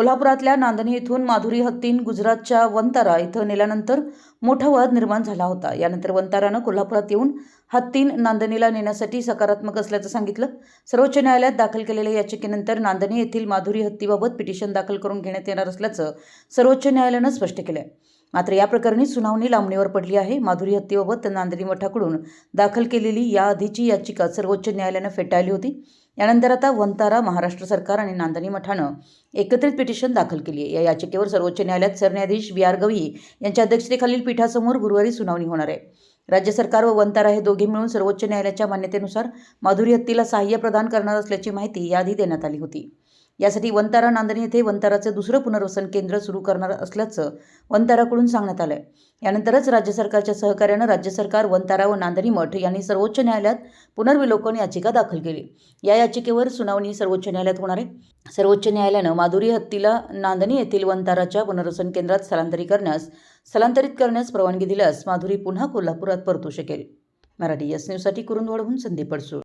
कोल्हापुरातल्या नांदणी येथून माधुरी हत्तीन गुजरातच्या वंतारा इथं नेल्यानंतर मोठा वाद निर्माण झाला होता. यानंतर वंतारानं कोल्हापुरात येऊन हत्तीन नांदणीला नेण्यासाठी सकारात्मक असल्याचं सांगितलं. सर्वोच्च न्यायालयात दाखल केलेल्या याचिकेनंतर नांदणी येथील माधुरी हत्तीबाबत पिटिशन दाखल करून घेण्यात येणार असल्याचं सर्वोच्च न्यायालयानं स्पष्ट केलं मात्र या प्रकरणी सुनावणी लांबणीवर पडली आहे. माधुरी हत्तीबाबत नांदणी मठाकडून दाखल केलेली याआधीची याचिका सर्वोच्च न्यायालयानं फेटाळली होती. यानंतर आता वंतारा महाराष्ट्र सरकार आणि नांदणी मठानं एकत्रित पिटिशन दाखल केली आहे. या याचिकेवर सर्वोच्च न्यायालयात सरन्यायाधीश बी आर गवई यांच्या अध्यक्षतेखालील पीठासमोर गुरुवारी सुनावणी होणार आहे. राज्य सरकार व वंतारा हे दोघे मिळून सर्वोच्च न्यायालयाच्या मान्यतेनुसार माधुरी हत्तीला सहाय्य प्रदान करणार असल्याची माहिती याआधी देण्यात आली होती. यासाठी वंतारा नांदणी येथे वंताराचं दुसरं पुनर्वसन केंद्र सुरू करणार असल्याचं वंताराकडून सांगण्यात आलं आहे यानंतरच राज्य सरकारच्या सहकार्यानं राज्य सरकार वंतारा व नांदणी मठ यांनी सर्वोच्च न्यायालयात पुनर्विलोकन याचिका दाखल केली. या याचिकेवर सुनावणी सर्वोच्च न्यायालयात होणार आहे. सर्वोच्च न्यायालयानं माधुरी हत्तीला नांदणी येथील वंताराच्या पुनर्वसन केंद्रात स्थलांतरित करण्यास स्थलांतरित करण्यास परवानगी दिल्यास माधुरी पुन्हा कोल्हापुरात परतू शकेल. मराठी एस न्यूजसाठी कुरुंदवाडहून संदीप पडसूळ.